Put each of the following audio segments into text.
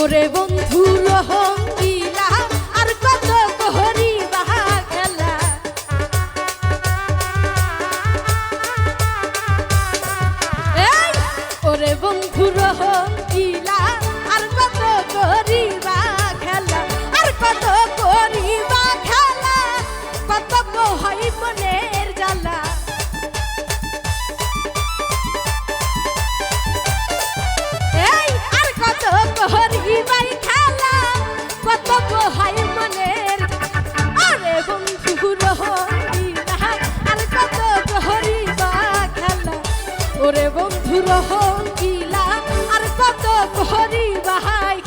ওরে বন্ধু রহম ওরে বন্ধু রহ কিলা আর কত করি বাহাই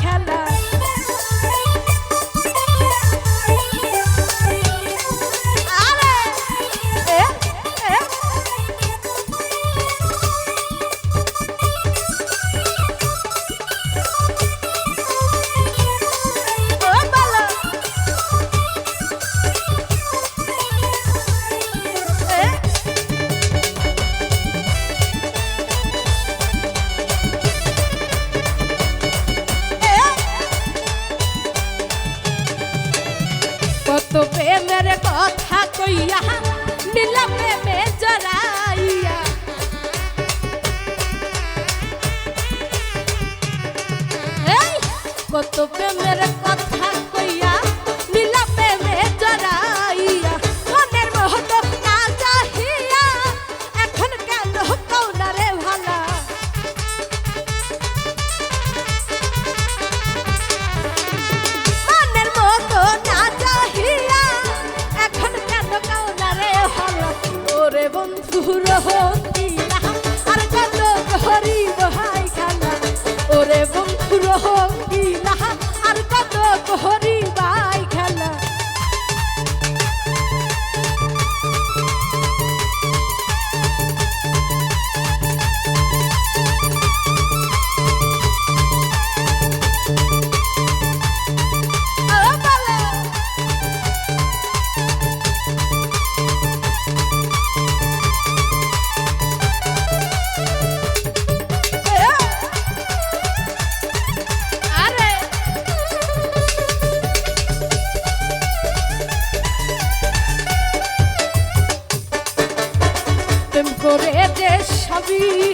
করে কথা রহ করি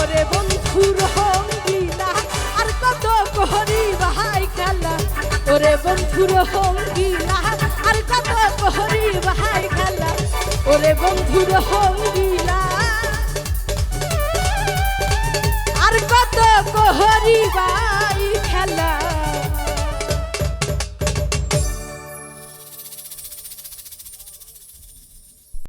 করে বন্ধুর হঙ্গিলা, আর কত করি ভাই খেলা। ওরে বন্ধুর হঙ্গিলা, আর কত করি ভাই খেলা। ওরে বন্ধুর হঙ্গিলা